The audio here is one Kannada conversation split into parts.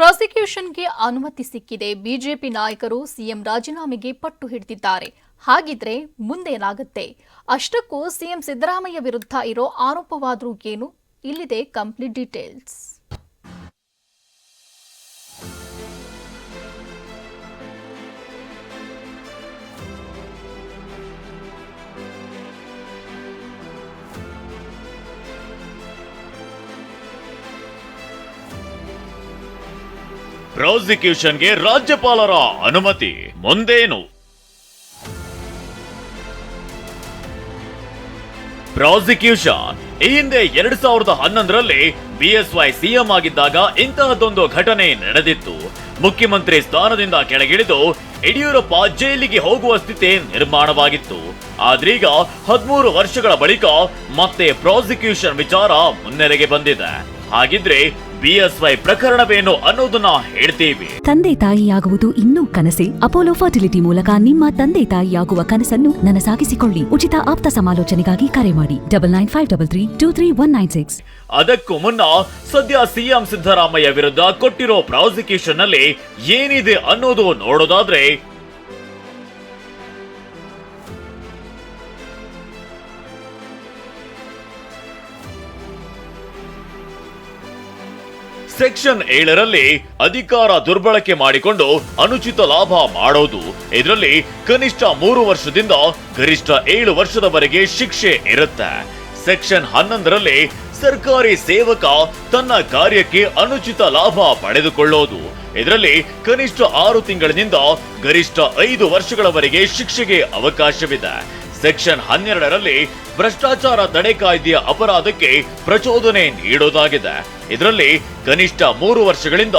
ಪ್ರಾಸಿಕ್ಯೂಷನ್ಗೆ ಅನುಮತಿ ಸಿಕ್ಕಿದೆ. ಬಿಜೆಪಿ ನಾಯಕರು ಸಿಎಂ ರಾಜೀನಾಮೆಗೆ ಪಟ್ಟು ಹಿಡಿದಿದ್ದಾರೆ. ಹಾಗಿದ್ರೆ ಮುಂದೇನಾಗುತ್ತೆ? ಅಷ್ಟಕ್ಕೂ ಸಿಎಂ ಸಿದ್ದರಾಮಯ್ಯ ವಿರುದ್ಧ ಇರೋ ಆರೋಪವಾದರೂ ಏನು? ಇಲ್ಲಿದೆ ಕಂಪ್ಲೀಟ್ ಡೀಟೇಲ್ಸ್ ಪ್ರಾಸಿಕ್ಯೂಷನ್ಗೆ ರಾಜ್ಯಪಾಲರ ಅನುಮತಿ, ಮುಂದೇನು? ಪ್ರಾಸಿಕ್ಯೂಷನ್, ಈ ಹಿಂದೆ ಎರಡ್ ಸಾವಿರದ ಹನ್ನೊಂದರಲ್ಲಿ ಬಿಎಸ್ವೈ ಸಿಎಂ ಆಗಿದ್ದಾಗ ಇಂತಹದ್ದೊಂದು ಘಟನೆ ನಡೆದಿತ್ತು. ಮುಖ್ಯಮಂತ್ರಿ ಸ್ಥಾನದಿಂದ ಕೆಳಗಿಳಿದು ಯಡಿಯೂರಪ್ಪ ಜೈಲಿಗೆ ಹೋಗುವ ಸ್ಥಿತಿ ನಿರ್ಮಾಣವಾಗಿತ್ತು. ಆದ್ರೀಗ ಹದಿಮೂರು ವರ್ಷಗಳ ಬಳಿಕ ಮತ್ತೆ ಪ್ರಾಸಿಕ್ಯೂಷನ್ ವಿಚಾರ ಮುನ್ನೆಲೆಗೆ ಬಂದಿದೆ. ಹಾಗಿದ್ರೆ ಬಿಎಸ್ವೈ ಪ್ರಕರಣವೇನು ಅನ್ನೋದನ್ನ ಹೇಳ್ತೀವಿ. ತಂದೆ ತಾಯಿಯಾಗುವುದು ಇನ್ನೂ ಕನಸೆ? ಅಪೋಲೋ ಫರ್ಟಿಲಿಟಿ ಮೂಲಕ ನಿಮ್ಮ ತಂದೆ ತಾಯಿಯಾಗುವ ಕನಸನ್ನು ನನಸಾಗಿಸಿಕೊಳ್ಳಿ ಉಚಿತ ಆಪ್ತ ಸಮಾಲೋಚನೆಗಾಗಿ ಕರೆ ಮಾಡಿ. Double nine five double three two three one nine six ಅದಕ್ಕೂ ಮುನ್ನ ಸದ್ಯ ಸಿಎಂ ಸಿದ್ದರಾಮಯ್ಯ ವಿರುದ್ಧ ಕೊಟ್ಟಿರೋ ಪ್ರಾಸಿಕ್ಯೂಷನ್ನಲ್ಲಿ ಏನಿದೆ ಅನ್ನೋದು ನೋಡೋದಾದ್ರೆ ಸೆಕ್ಷನ್ ಏಳರಲ್ಲಿ ಅಧಿಕಾರ ದುರ್ಬಳಕೆ ಮಾಡಿಕೊಂಡು ಅನುಚಿತ ಲಾಭ ಮಾಡೋದು. ಇದರಲ್ಲಿ ಕನಿಷ್ಠ ಮೂರು ವರ್ಷದಿಂದ ಗರಿಷ್ಠ ಏಳು ವರ್ಷದವರೆಗೆ ಶಿಕ್ಷೆ ಇರುತ್ತೆ. ಸೆಕ್ಷನ್ ಹನ್ನೊಂದರಲ್ಲಿ ಸರ್ಕಾರಿ ಸೇವಕ ತನ್ನ ಕಾರ್ಯಕ್ಕೆ ಅನುಚಿತ ಲಾಭ ಪಡೆದುಕೊಳ್ಳೋದು. ಇದರಲ್ಲಿ ಕನಿಷ್ಠ ಆರು ತಿಂಗಳಿನಿಂದ ಗರಿಷ್ಠ ಐದು ವರ್ಷಗಳವರೆಗೆ ಶಿಕ್ಷೆಗೆ ಅವಕಾಶವಿದೆ. ಸೆಕ್ಷನ್ ಹನ್ನೆರಡರಲ್ಲಿ ಭ್ರಷ್ಟಾಚಾರ ತಡೆ ಕಾಯ್ದೆಯ ಅಪರಾಧಕ್ಕೆ ಪ್ರಚೋದನೆ ನೀಡೋದಾಗಿದೆ. ಇದರಲ್ಲಿ ಕನಿಷ್ಠ ಮೂರು ವರ್ಷಗಳಿಂದ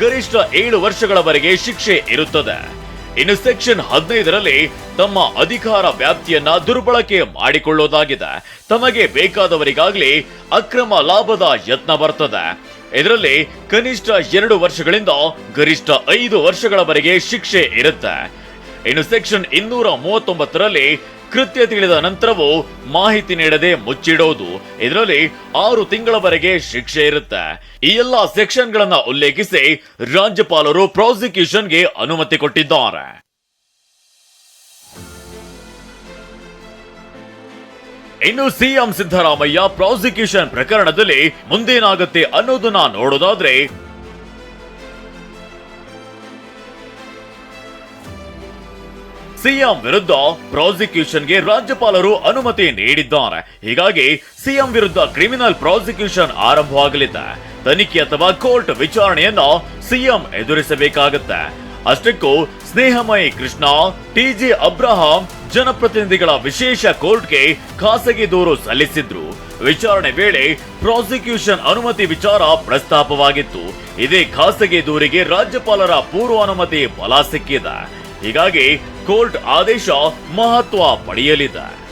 ಗರಿಷ್ಠ ಏಳು ವರ್ಷಗಳವರೆಗೆ ಶಿಕ್ಷೆ ಇರುತ್ತದೆ. ಇನ್ನು ಸೆಕ್ಷನ್ ಹದಿನೈದರಲ್ಲಿ ತಮ್ಮ ಅಧಿಕಾರ ವ್ಯಾಪ್ತಿಯನ್ನ ದುರ್ಬಳಕೆ ಮಾಡಿಕೊಳ್ಳೋದಾಗಿದೆ. ತಮಗೆ ಬೇಕಾದವರಿಗಾಗ್ಲಿ ಅಕ್ರಮ ಲಾಭದ ಯತ್ನ ಬರ್ತದೆ. ಇದರಲ್ಲಿ ಕನಿಷ್ಠ ಎರಡು ವರ್ಷಗಳಿಂದ ಗರಿಷ್ಠ ಐದು ವರ್ಷಗಳವರೆಗೆ ಶಿಕ್ಷೆ ಇರುತ್ತೆ. ಇನ್ನು ಸೆಕ್ಷನ್ ಇನ್ನೂರ ಮೂವತ್ತೊಂಬತ್ತರಲ್ಲಿ ಕೃತ್ಯ ತಿಳಿದ ನಂತರವೂ ಮಾಹಿತಿ ನೀಡದೆ ಮುಚ್ಚಿಡೋದು. ಇದರಲ್ಲಿ ಆರು ತಿಂಗಳವರೆಗೆ ಶಿಕ್ಷೆ ಇರುತ್ತೆ. ಈ ಎಲ್ಲಾ ಸೆಕ್ಷನ್ ಗಳನ್ನ ಉಲ್ಲೇಖಿಸಿ ರಾಜ್ಯಪಾಲರು ಪ್ರಾಸಿಕ್ಯೂಷನ್ಗೆ ಅನುಮತಿ ಕೊಟ್ಟಿದ್ದಾರೆ. ಇನ್ನು ಸಿಎಂ ಸಿದ್ದರಾಮಯ್ಯ ಪ್ರಾಸಿಕ್ಯೂಷನ್ ಪ್ರಕರಣದಲ್ಲಿ ಮುಂದೇನಾಗುತ್ತೆ ಅನ್ನೋದನ್ನ ನೋಡೋದಾದ್ರೆ ಸಿಎಂ ವಿರುದ್ಧ ಪ್ರಾಸಿಕ್ಯೂಷನ್ಗೆ ರಾಜ್ಯಪಾಲರು ಅನುಮತಿ ನೀಡಿದ್ದಾರೆ. ಹೀಗಾಗಿ ಸಿಎಂ ವಿರುದ್ಧ ಕ್ರಿಮಿನಲ್ ಪ್ರಾಸಿಕ್ಯೂಷನ್ ಆರಂಭವಾಗಲಿದೆ. ತನಿಖೆ ಅಥವಾ ಕೋರ್ಟ್ ವಿಚಾರಣೆಯನ್ನು ಸಿಎಂ ಎದುರಿಸಬೇಕಾಗುತ್ತೆ. ಅಷ್ಟಕ್ಕೂ ಸ್ನೇಹಮಯಿ ಕೃಷ್ಣ ಟಿಜಿ ಅಬ್ರಹಾಂ ಜನಪ್ರತಿನಿಧಿಗಳ ವಿಶೇಷ ಕೋರ್ಟ್ಗೆ ಖಾಸಗಿ ದೂರು ಸಲ್ಲಿಸಿದ್ರು. ವಿಚಾರಣೆ ವೇಳೆ ಪ್ರಾಸಿಕ್ಯೂಷನ್ ಅನುಮತಿ ವಿಚಾರ ಪ್ರಸ್ತಾಪವಾಗಿತ್ತು. ಇದೇ ಖಾಸಗಿ ದೂರಿಗೆ ರಾಜ್ಯಪಾಲರ ಪೂರ್ವ ಅನುಮತಿ ಬಲ ಸಿಕ್ಕಿದೆ. ಹೀಗಾಗಿ ಕೋರ್ಟ್ ಆದೇಶ ಮಹತ್ವ ಪಡೆಯಲಿದೆ.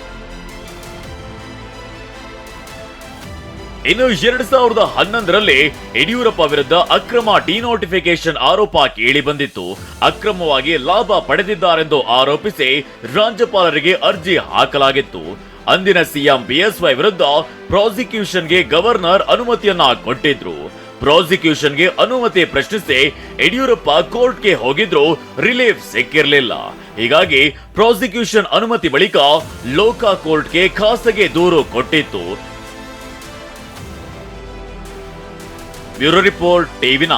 ಇನ್ನು ಎರಡ್ ಸಾವಿರದ ಹನ್ನೊಂದರಲ್ಲಿ ಯಡಿಯೂರಪ್ಪ ವಿರುದ್ಧ ಅಕ್ರಮ ಡಿನೋಟಿಫಿಕೇಶನ್ ಆರೋಪ ಕೇಳಿ ಬಂದಿತ್ತು. ಅಕ್ರಮವಾಗಿ ಲಾಭ ಪಡೆದಿದ್ದಾರೆಂದು ಆರೋಪಿಸಿ ರಾಜ್ಯಪಾಲರಿಗೆ ಅರ್ಜಿ ಹಾಕಲಾಗಿತ್ತು. ಅಂದಿನ ಸಿಎಂ ಬಿಎಸ್ವೈ ವಿರುದ್ಧ ಪ್ರಾಸಿಕ್ಯೂಷನ್ಗೆ ಗವರ್ನರ್ ಅನುಮತಿಯನ್ನ ಕೊಟ್ಟಿದ್ರು. ಪ್ರಾಸಿಕ್ಯೂಷನ್ಗೆ ಅನುಮತಿ ಪ್ರಶ್ನಿಸಿ ಯಡಿಯೂರಪ್ಪ ಕೋರ್ಟ್ಗೆ ಹೋಗಿದ್ರು ರಿಲೀಫ್ ಸಿಕ್ಕಿರಲಿಲ್ಲ. ಹೀಗಾಗಿ ಪ್ರಾಸಿಕ್ಯೂಷನ್ ಅನುಮತಿ ಬಳಿಕ ಲೋಕ ಕೋರ್ಟ್ಗೆ ಖಾಸಗಿ ದೂರು ಕೊಟ್ಟಿತ್ತು. Bureau report TV